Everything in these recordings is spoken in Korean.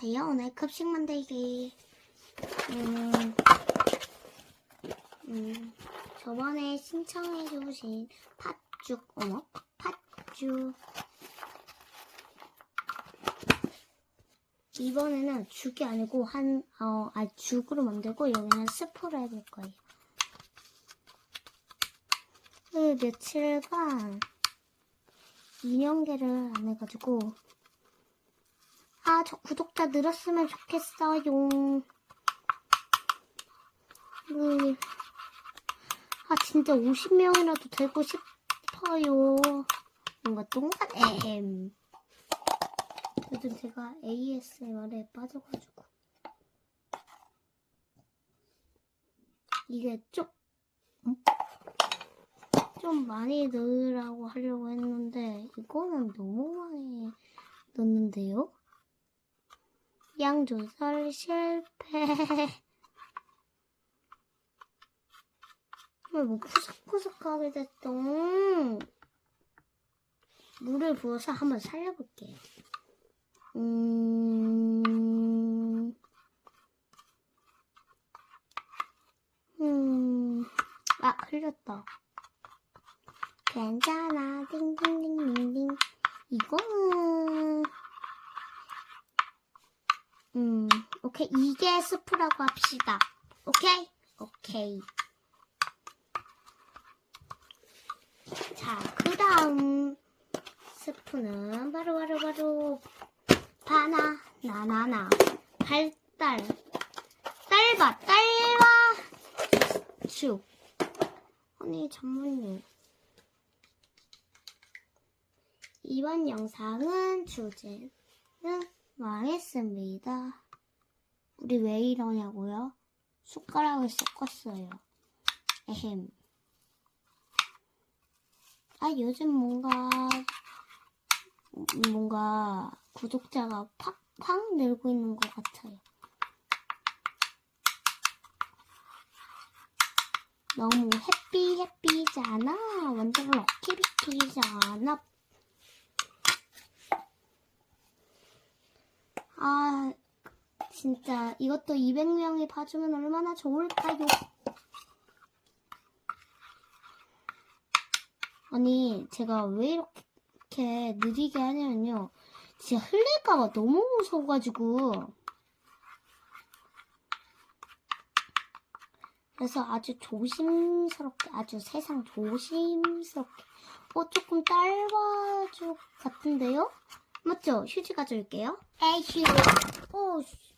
안녕하세요. 오늘 급식 만들기. 음, 음, 저번에 신청해 주신 팥죽, 어머, 팥죽. 이번에는 죽이 아니고 한, 어, 아, 죽으로 만들고 여기는 스프로 해볼 거예요. 그 며칠간 인형계를 안 해가지고 아, 저 구독자 늘었으면 좋겠어요. 음, 아, 진짜 50명이라도 되고 싶어요. 뭔가 똥간, 에헴. 요즘 제가 ASMR에 빠져가지고. 이게 좀, 음? 좀 많이 넣으라고 하려고 했는데, 이거는 너무 많이 넣는데요? 양 조절 실패. 왜뭐 푸석푸석하게 됐어? 물을 부어서 한번 살려볼게요. 음, 음, 아, 흘렸다. 괜찮아, 띵띵띵띵띵. 이거는, 음, 오케이. 이게 스프라고 합시다. 오케이? 오케이. 자, 그 다음 스프는 바로, 바로, 바로, 바나, 나나나, 발달, 딸바, 딸바, 죽. 아니, 잠만요. 이번 영상은 주제는 망했습니다. 우리 왜 이러냐고요? 숟가락을 섞었어요. 에헴. 아, 요즘 뭔가, 뭔가 구독자가 팍팍 늘고 있는 것 같아요. 너무 해피 해피잖아. 완전 럭키비키잖아. 아, 진짜 이것도 200명이 봐주면 얼마나 좋을까요? 아니, 제가 왜 이렇게 느리게 하냐면요. 진짜 흘릴까봐 너무 무서워가지고. 그래서 아주 조심스럽게, 아주 세상 조심스럽게. 어, 조금 짧아죽 같은데요? 맞죠? 휴지 가져올게요. 에휴. 오, 씨.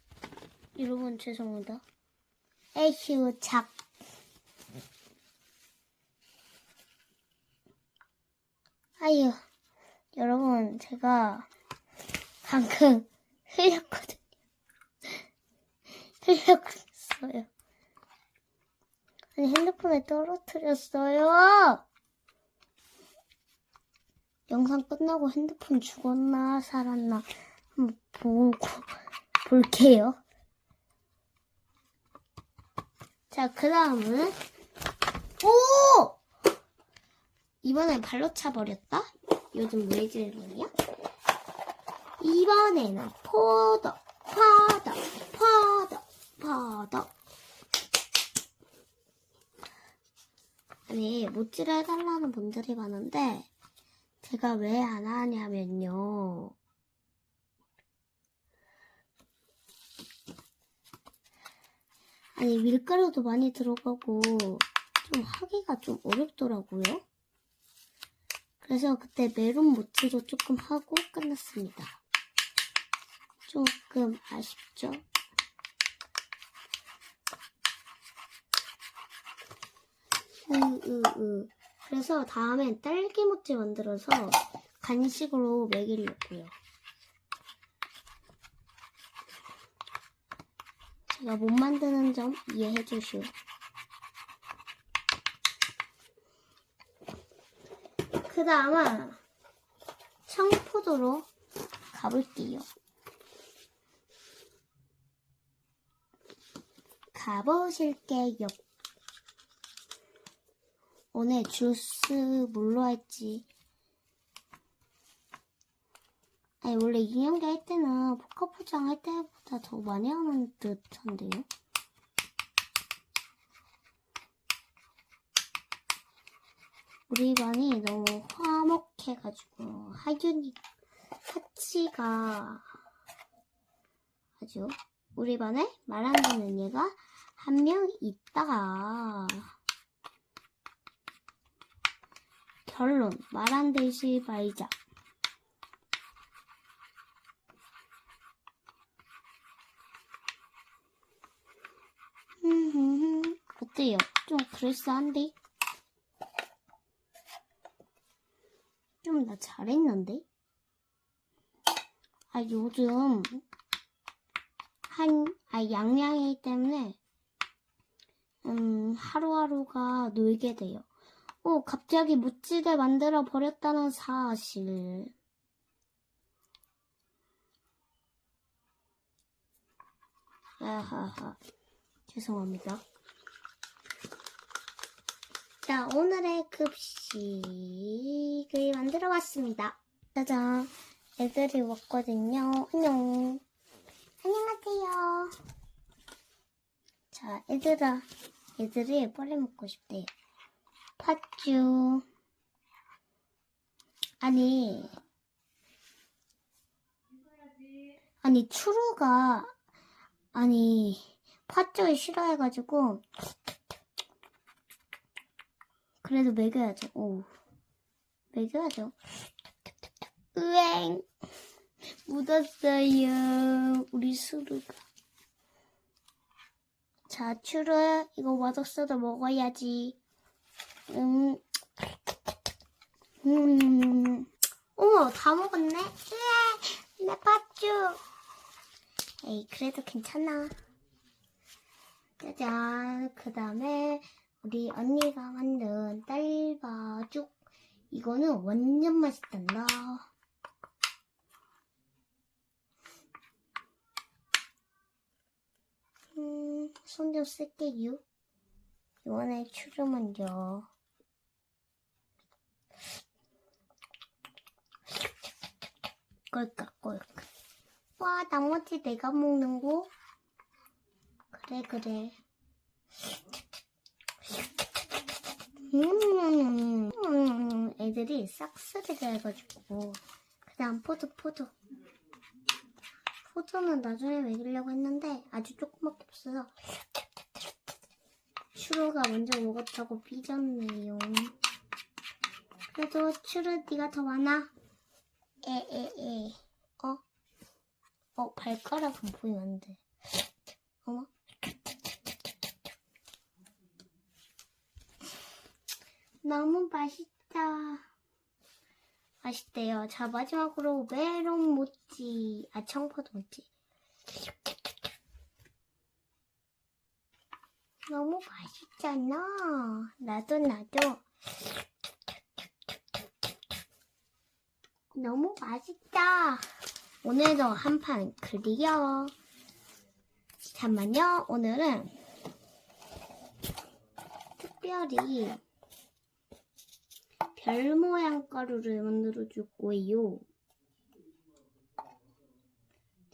여러분 죄송합니다. 에휴, 작. 아유, 여러분 제가 방금 흘렸거든요. 흘렸어요. 아니 핸드폰에 떨어뜨렸어요. 영상 끝나고 핸드폰 죽었나 살았나 한번 보고 볼게요. 자, 그 다음은 오! 이번엔 발로 차버렸다? 요즘 왜 저러냐? 이번에는 포더, 포더, 포더, 포더. 아니, 모찌를 해달라는 분들이 많은데, 제가 왜 안 하냐면요. 아니, 밀가루도 많이 들어가고, 좀 하기가 좀 어렵더라고요. 그래서 그때 메론 모찌로 조금 하고 끝났습니다. 조금 아쉽죠? 으, 으, 으. 그래서 다음엔 딸기 모찌 만들어서 간식으로 먹이려고요. 제가 못 만드는 점 이해해 주시오. 그 다음은 청포도로 가볼게요. 가보실게요. 오늘 주스 뭘로 할지 아니, 원래 2년기 할 때는 포커 포장 할 때보다 더 많이 하는 듯한데요? 우리 반이 너무 화목해가지고, 하균이, 하치가 아주, 우리 반에 말 안 듣는 얘가 한 명 있다가, 결론, 말 안 되시 말자. 어때요? 좀 그럴싸한데? 좀 나 잘했는데? 아, 요즘, 한, 아, 양양이기 때문에, 음, 하루하루가 놀게 돼요. 오, 갑자기 무지개 만들어 버렸다는 사실. 아하하. 죄송합니다. 자, 오늘의 급식을 만들어 봤습니다. 짜잔. 애들이 왔거든요. 안녕. 안녕하세요. 자, 얘들아. 애들이 빨리 먹고 싶대요. 팥죽. 아니. 아니, 추루가, 아니, 팥죽을 싫어해가지고, 그래도 먹여야죠. 오. 먹여야죠. 으엥. 묻었어요. 우리 수루가. 자, 추루야. 이거 맛없어도 먹어야지. 음. 음. 어머, 다 먹었네? 으에, 내 팥죽. 에이, 그래도 괜찮아. 짜잔. 그 다음에, 우리 언니가 만든. 이거는 완전 맛있단다. 음, 손 좀 쓸게요. 이번에 추를 먼저. 꼴깍, 꼴깍. 와, 나머지 내가 먹는 거? 그래, 그래. 음, 음, 애들이 싹쓸이가 해가지고. 그 다음 포도, 포도. 포도는 나중에 먹이려고 했는데 아주 조그맣게 없어서 추루가 먼저 먹었다고 삐졌네요. 그래도 추루 네가 더 많아. 에에에. 어? 어 발가락은 보이면 안 돼. 어머. 너무 맛있다. 맛있대요. 자, 마지막으로 메론 모찌, 아, 청포도 모찌. 너무 맛있잖아. 나도, 나도. 너무 맛있다. 오늘도 한 판 클리어. 잠만요. 오늘은 특별히 별 모양 가루를 만들어 줄 거예요.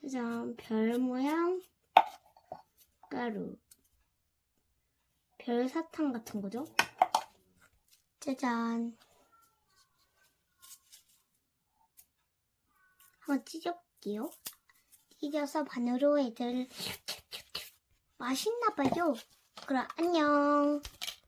짜잔, 별 모양 가루. 별 사탕 같은 거죠? 짜잔. 한번 찢어볼게요. 찢어서 반으로 애들 맛있나봐요. 그럼 안녕.